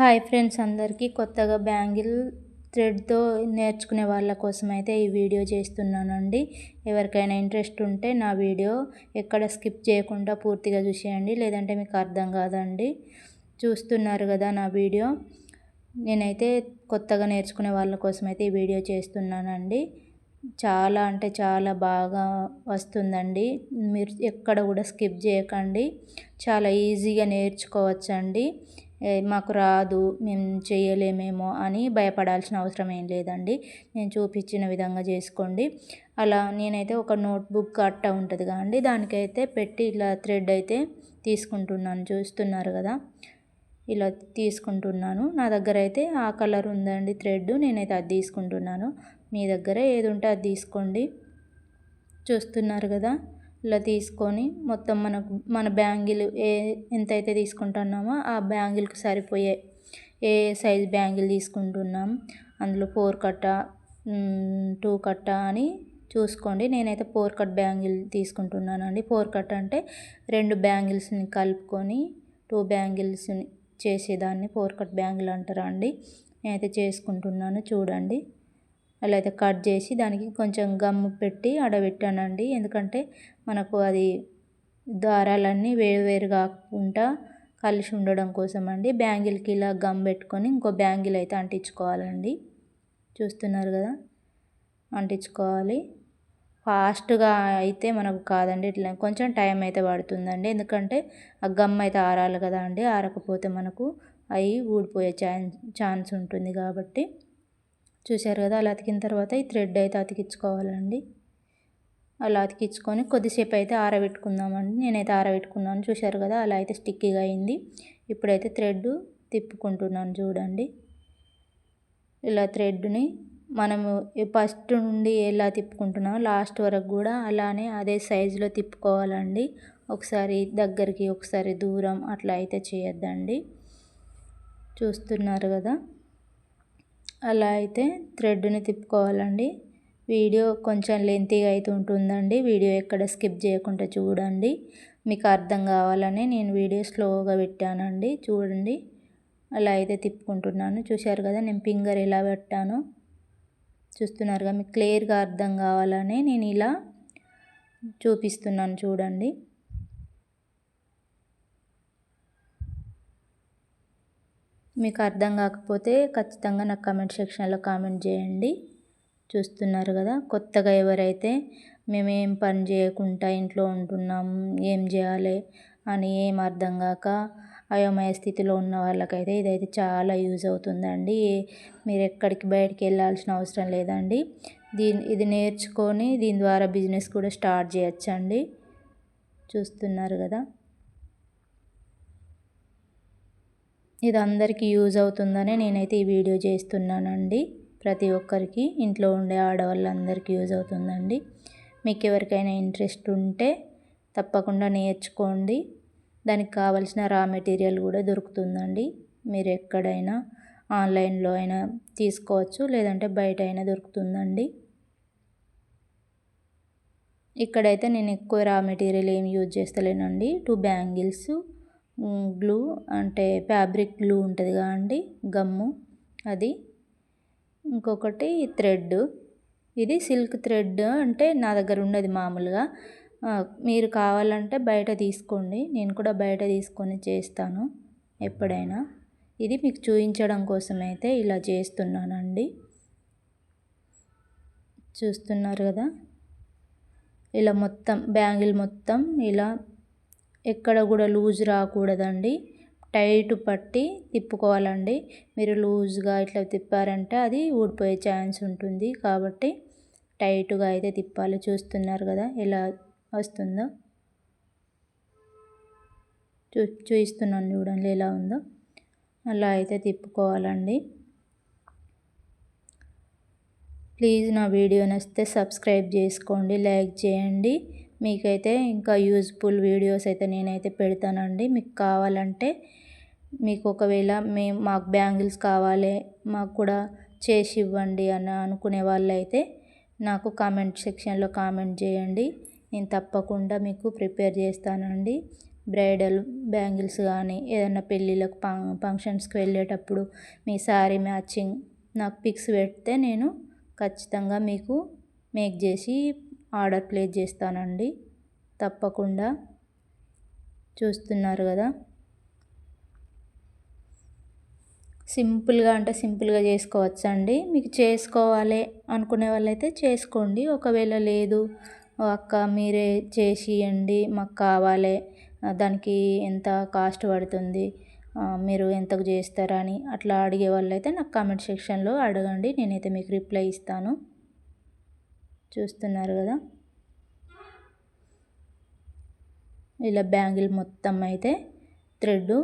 Hi friends అందరికీ కొత్తగా bangle థ్రెడ్తో నేర్చుకునే వాళ్ళ కోసం అయితే ఈ వీడియో చేస్తున్నానండి. ఎవరికైనా ఇంట్రెస్ట్ ఉంటే నా వీడియో ఎక్కడ స్కిప్ చేయకుండా పూర్తిగా చూసేయండి లేదంటే మీకు అర్థం కాదండి. చూస్తున్నారు కదా నా వీడియో. నేనైతే కొత్తగా నేర్చుకునే వాళ్ళ కోసం అయితే ఈ వీడియో చేస్తున్నానండి. చాలా అంటే చాలా బాగా వస్తుందండి. మీరు ఎక్కడ కూడా స్కిప్ చేయకండి. చాలా ఈజీగా నేర్చుకోవచ్చండి. మాకు రాదు మేము చేయలేమేమో అని భయపడాల్సిన అవసరం ఏం లేదండి. నేను చూపించిన విధంగా చేసుకోండి. అలా నేనైతే ఒక నోట్బుక్ అట్ట ఉంటుంది కదండి దానికైతే పెట్టి ఇలా థ్రెడ్ అయితే తీసుకుంటున్నాను. చూస్తున్నారు కదా? ఇలా తీసుకుంటున్నాను. నా దగ్గర అయితే ఆ కలర్ ఉందండి థ్రెడ్ నేనైతే అది తీసుకుంటున్నాను. మీ దగ్గర ఏది ఉంటే అది తీసుకోండి. చూస్తున్నారు కదా? ఇలా తీసుకొని మొత్తం మనకు మన బ్యాంగిల్ ఏ ఎంతైతే తీసుకుంటున్నామో ఆ బ్యాంగిల్కి సరిపోయే ఏ సైజ్ బ్యాంగిల్ తీసుకుంటున్నాం. అందులో ఫోర్ కట్ట టూ కట్ట అని చూసుకోండి. నేనైతే ఫోర్ కట్ బ్యాంగిల్ తీసుకుంటున్నానండి. ఫోర్ కట్ అంటే రెండు బ్యాంగిల్స్ని కలుపుకొని టూ బ్యాంగిల్స్ని చేసేదాన్ని. ఫోర్ కట్ బ్యాంగిల్ అంటారా అండి? నేనైతే చేసుకుంటున్నాను. చూడండి. అలా అయితే కట్ చేసి దానికి కొంచెం గమ్ము పెట్టి ఆడబెట్టానండి. ఎందుకంటే మనకు అది దారాలన్నీ వేరు కాకుండా కలిసి ఉండడం కోసం అండి బ్యాంగిల్కి ఇలా గమ్ పెట్టుకొని ఇంకో బ్యాంగిల్ అయితే అంటించుకోవాలండి. చూస్తున్నారు కదా? అంటించుకోవాలి. ఫాస్ట్గా అయితే మనకు కాదండి. ఇట్లా కొంచెం టైం అయితే పడుతుందండి. ఎందుకంటే ఆ గమ్ అయితే ఆరాలి కదా అండి. ఆరకపోతే మనకు అవి ఊడిపోయే ఛాన్స్ ఛాన్స్ ఉంటుంది కాబట్టి. చూశారు కదా అలా అతికిన తర్వాత ఈ థ్రెడ్ అయితే అతికించుకోవాలండి. అలా అతికించుకొని కొద్దిసేపు అయితే ఆరబెట్టుకుందామండి. నేనైతే ఆరబెట్టుకున్నాను చూశారు కదా అలా అయితే స్టిక్కీగా అయింది. ఇప్పుడైతే థ్రెడ్ తిప్పుకుంటున్నాను చూడండి. ఇలా థ్రెడ్ని మనము ఫస్ట్ నుండి ఎలా తిప్పుకుంటున్నామో లాస్ట్ వరకు కూడా అలానే అదే సైజులో తిప్పుకోవాలండి. ఒకసారి దగ్గరికి ఒకసారి దూరం అట్లా అయితే చేయొద్దండి. చూస్తున్నారు కదా. అలా అయితే థ్రెడ్ని తిప్పుకోవాలండి. వీడియో కొంచెం లెంతీగా అయితే ఉంటుందండి. వీడియో ఎక్కడ స్కిప్ చేయకుండా చూడండి. మీకు అర్థం కావాలని నేను వీడియో స్లోగా పెట్టానండి. చూడండి. అలా అయితే తిప్పుకుంటున్నాను. చూశారు కదా నేను ఫింగర్ ఎలా పెట్టాను. చూస్తున్నారుగా మీకు క్లియర్గా అర్థం కావాలని నేను ఇలా చూపిస్తున్నాను చూడండి. మీకు అర్థం కాకపోతే ఖచ్చితంగా నాకు కామెంట్ సెక్షన్లో కామెంట్ చేయండి. చూస్తున్నారు కదా కొత్తగా ఎవరైతే మేము ఏం పని చేయకుండా ఇంట్లో ఉంటున్నాం ఏం చేయాలి అని ఏం అర్థం కాక అయోమయ స్థితిలో ఉన్న వాళ్ళకైతే ఇదైతే చాలా యూజ్ అవుతుందండి. మీరు ఎక్కడికి బయటికి వెళ్ళాల్సిన అవసరం లేదండి. దీని ఇది నేర్చుకొని దీని ద్వారా బిజినెస్ కూడా స్టార్ట్ చేయొచ్చండి. చూస్తున్నారు కదా. ఇది అందరికీ యూజ్ అవుతుందనే నేనైతే ఈ వీడియో చేస్తున్నానండి. ప్రతి ఒక్కరికి ఇంట్లో ఉండే ఆడవాళ్ళందరికీ యూజ్ అవుతుందండి. మీకు ఎవరికైనా ఇంట్రెస్ట్ ఉంటే తప్పకుండా నేర్చుకోండి. దానికి కావలసిన రా మెటీరియల్ కూడా దొరుకుతుందండి. మీరు ఎక్కడైనా ఆన్లైన్లో అయినా తీసుకోవచ్చు లేదంటే బయట అయినా దొరుకుతుందండి. ఇక్కడైతే నేను ఎక్కువ రా మెటీరియల్ ఏం యూజ్ చేస్తలేనండి. టూ బ్యాంగిల్స్ గ్లూ అంటే ఫ్యాబ్రిక్ గ్లూ ఉంటుంది కదండి గమ్ము. అది. ఇంకొకటి థ్రెడ్. ఇది సిల్క్ థ్రెడ్ అంటే నా దగ్గర ఉన్నది మామూలుగా. మీరు కావాలంటే బయట తీసుకోండి. నేను కూడా బయట తీసుకొని చేస్తాను ఎప్పుడైనా. ఇది మీకు చూపించడం కోసం అయితే ఇలా చేస్తున్నానండి. చూస్తున్నారు కదా? ఇలా మొత్తం బ్యాంగిల్ మొత్తం ఇలా ఎక్కడ కూడా లూజ్ రాకూడదండి. టైట్ పట్టి తిప్పుకోవాలండి. మీరు లూజ్గా ఇట్లా తిప్పారంటే అది ఊడిపోయే ఛాన్స్ ఉంటుంది. కాబట్టి టైట్గా అయితే తిప్పాలి. చూస్తున్నారు కదా ఎలా వస్తుందో. చూ చూపిస్తున్నాను చూడండి ఎలా ఉందో. అలా అయితే తిప్పుకోవాలండి. ప్లీజ్ నా వీడియో నచ్చితే సబ్స్క్రైబ్ చేసుకోండి. లైక్ చేయండి. మీకైతే ఇంకా యూజ్ఫుల్ వీడియోస్ అయితే నేనైతే పెడతానండి. మీకు కావాలంటే మీకు ఒకవేళ మేము మాకు బ్యాంగిల్స్ కావాలి మాకు కూడా చేసి ఇవ్వండి అని అనుకునే వాళ్ళైతే నాకు కామెంట్ సెక్షన్లో కామెంట్ చేయండి. నేను తప్పకుండా మీకు ప్రిపేర్ చేస్తానండి. బ్రైడల్ బ్యాంగిల్స్ కానీ ఏదైనా పెళ్ళిళ్ళకు ఫంక్షన్స్కి వెళ్ళేటప్పుడు మీ శారీ మ్యాచింగ్ నాకు పిక్స్ పెడితే నేను ఖచ్చితంగా మీకు మేక్ చేసి ఆర్డర్ ప్లేస్ చేస్తానండి. తప్పకుండా చూస్తున్నారు కదా. సింపుల్గా అంటే సింపుల్గా చేసుకోవచ్చండి. మీకు చేసుకోవాలి అనుకునే వాళ్ళైతే చేసుకోండి. ఒకవేళ లేదు అక్క మీరే చేసియండి మాకు కావాలి దానికి ఎంత కాస్ట్ పడుతుంది మీరు ఎంతకు చేస్తారని అట్లా అడిగే వాళ్ళైతే నాకు కామెంట్ సెక్షన్లో అడగండి. నేనైతే మీకు రిప్లై ఇస్తాను. చూస్తున్నారు కదా. ఇలా బ్యాంగిల్ మొత్తం అయితే థ్రెడ్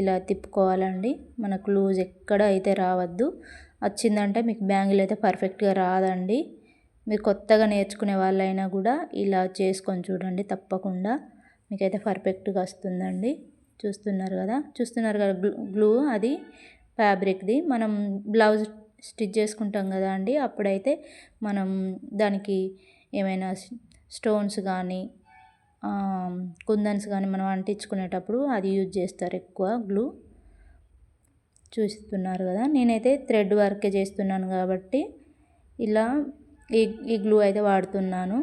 ఇలా తిప్పుకోవాలండి. మనకు లూజ్ ఎక్కడ అయితే రావద్దు. వచ్చిందంటే మీకు బ్యాంగిల్ అయితే పర్ఫెక్ట్గా రాదండి. మీరు కొత్తగా నేర్చుకునే వాళ్ళైనా కూడా ఇలా చేసుకొని చూడండి తప్పకుండా. మీకైతే పర్ఫెక్ట్గా వస్తుందండి. చూస్తున్నారు కదా. చూస్తున్నారు కదా గ్లూ అది ఫ్యాబ్రిక్ది. మనం బ్లౌజ్ స్టిచ్ చేసుకుంటాం కదా అండి. అప్పుడైతే మనం దానికి ఏమైనా స్టోన్స్ కానీ కుందన్స్ కానీ మనం అంటించుకునేటప్పుడు అది యూజ్ చేస్తారు ఎక్కువ గ్లూ. చూస్తున్నారు కదా. నేనైతే థ్రెడ్ వర్కే చేస్తున్నాను కాబట్టి ఇలా ఈ ఈ గ్లూ అయితే వాడుతున్నాను.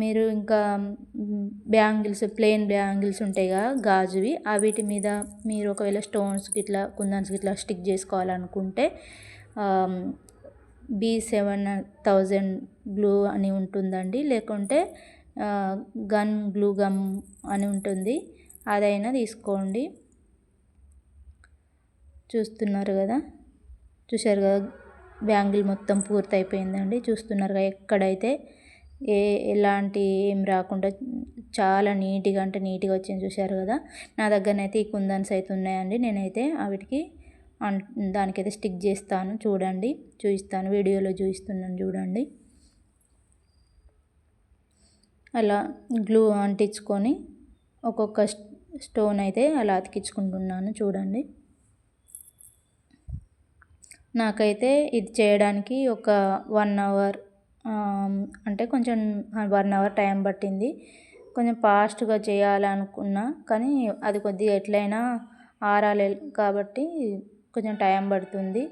మీరు ఇంకా బ్యాంగిల్స్ ప్లెయిన్ బ్యాంగిల్స్ ఉంటాయి కదా గాజువి వీటి మీద మీరు ఒకవేళ స్టోన్స్ గిట్లా కుందన్స్కి ఇట్లా స్టిక్ చేసుకోవాలనుకుంటే బీ సెవెన్ థౌజండ్ గ్లూ అని ఉంటుందండి. లేకుంటే గన్ గ్లూ గమ్ అని ఉంటుంది. అదైనా తీసుకోండి. చూస్తున్నారు కదా? చూశారు కదా? బ్యాంగిల్ మొత్తం పూర్తయిపోయిందండి. చూస్తున్నారు కదా? ఎక్కడైతే ఏ ఎలాంటి ఏం రాకుండా చాలా నీట్గా అంటే నీట్గా వచ్చింది. చూశారు కదా? నా దగ్గరనైతే ఈ కుందన్స్ అయితే ఉన్నాయండి. నేనైతే వాటికి దానికైతే స్టిక్ చేస్తాను. చూడండి. చూపిస్తాను వీడియోలో చూపిస్తున్నాను చూడండి. అలా గ్లూ అంటించుకొని ఒక్కొక్క స్టోన్ అయితే అలా అతికించుకుంటున్నాను చూడండి. నాకైతే ఇది చేయడానికి ఒక వన్ అవర్ అంటే కొంచెం వన్ అవర్ టైం పట్టింది. కొంచెం ఫాస్ట్గా చేయాలనుకున్నా కానీ అది కొద్దిగా ఎట్లయినా ఆరాలి కాబట్టి కొంచెం టైం పడుతుంది.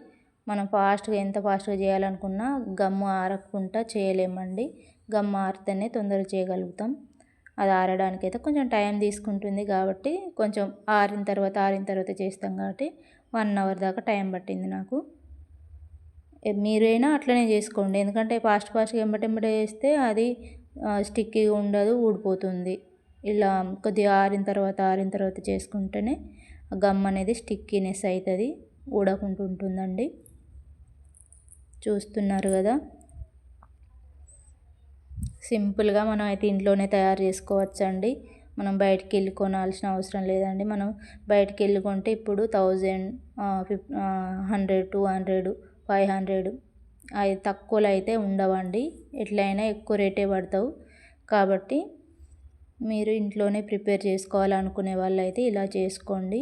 మనం ఫాస్ట్గా ఎంత ఫాస్ట్గా చేయాలనుకున్నా గమ్ము ఆరకుండా చేయలేమండి. గమ్ ఆరితేనే తొందరగా చేయగలుగుతాం. అది ఆరడానికి అయితే కొంచెం టైం తీసుకుంటుంది కాబట్టి కొంచెం ఆరిన తర్వాత ఆరిన తర్వాత చేస్తాం కాబట్టి వన్ అవర్ దాకా టైం పట్టింది నాకు. మీరైనా అట్లనే చేసుకోండి. ఎందుకంటే ఫాస్ట్ ఫాస్ట్గా ఎంబటెంబట చేస్తే అది స్టిక్కీగా ఉండదు ఊడిపోతుంది. ఇలా కొద్దిగా ఆరిన తర్వాత ఆరిన తర్వాత చేసుకుంటేనే గమ్ అనేది స్టిక్కీనెస్ అవుతుంది ఊడకుంటుంటుందండి. చూస్తున్నారు కదా. సింపుల్గా మనం అయితే ఇంట్లోనే తయారు చేసుకోవచ్చండి. మనం బయటికి వెళ్ళి కొనాల్సిన అవసరం లేదండి. మనం బయటికి వెళ్ళి కొంటే ఇప్పుడు thousand five hundred two hundred five hundred అవి తక్కువలో అయితే ఉండవండి. ఎట్లయినా ఎక్కువ రేటే పడతావు. కాబట్టి మీరు ఇంట్లోనే ప్రిపేర్ చేసుకోవాలనుకునే వాళ్ళు అయితే ఇలా చేసుకోండి.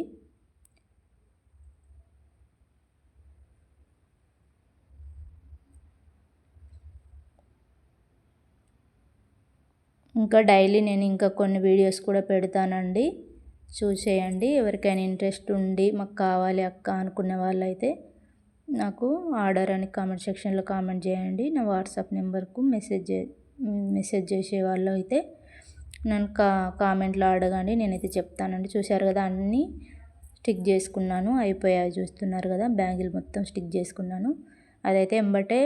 ఇంకా డైలీ నేను ఇంకా కొన్ని వీడియోస్ కూడా పెడతానండి. చూసేయండి. ఎవరికైనా ఇంట్రెస్ట్ ఉండి మాకు కావాలి అక్క అనుకునే వాళ్ళైతే నాకు ఆర్డర్ అని కామెంట్ సెక్షన్లో కామెంట్ చేయండి. నా వాట్సాప్ నెంబర్కు మెసేజ్ మెసేజ్ చేసే వాళ్ళు అయితే నన్ను కా కామెంట్లో అడగండి. నేనైతే చెప్తానండి. చూశారు కదా అన్నీ స్టిక్ చేసుకున్నాను. అయిపోయాయి చూస్తున్నారు కదా. బ్యాంగిల్ మొత్తం స్టిక్ చేసుకున్నాను. అదైతే ఎంబటే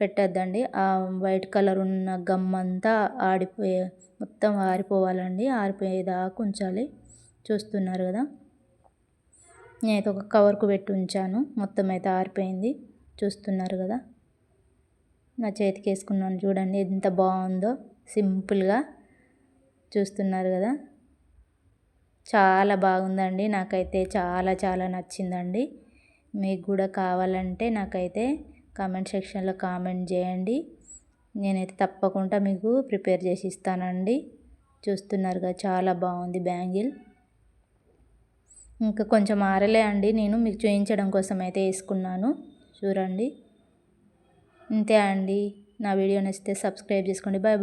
పెట్టద్దండి. ఆ వైట్ కలర్ ఉన్న గమ్ అంతా ఆడిపోయే మొత్తం ఆరిపోవాలండి. ఆరిపోయేదాకా ఉంచాలి. చూస్తున్నారు కదా. నేనైతే ఒక కవర్కు పెట్టి ఉంచాను. మొత్తం అయితే ఆరిపోయింది. చూస్తున్నారు కదా. నా చేతికి వేసుకున్నాను చూడండి. ఎంత బాగుందో. సింపుల్గా చూస్తున్నారు కదా. చాలా బాగుందండి. నాకైతే చాలా చాలా నచ్చిందండి. మీకు కూడా కావాలంటే నాకైతే కామెంట్ సెక్షన్లో కామెంట్ చేయండి. నేనైతే తప్పకుండా మీకు ప్రిపేర్ చేసి ఇస్తానండి. చూస్తున్నారుగా చాలా బాగుంది బ్యాంగిల్. ఇంకా కొంచెం ఆరలే అండి. నేను మీకు చూపించడం కోసం అయితే వేసుకున్నాను. చూడండి. ఇంతే అండి. నా వీడియో నచ్చితే సబ్స్క్రైబ్ చేసుకోండి. బాయ్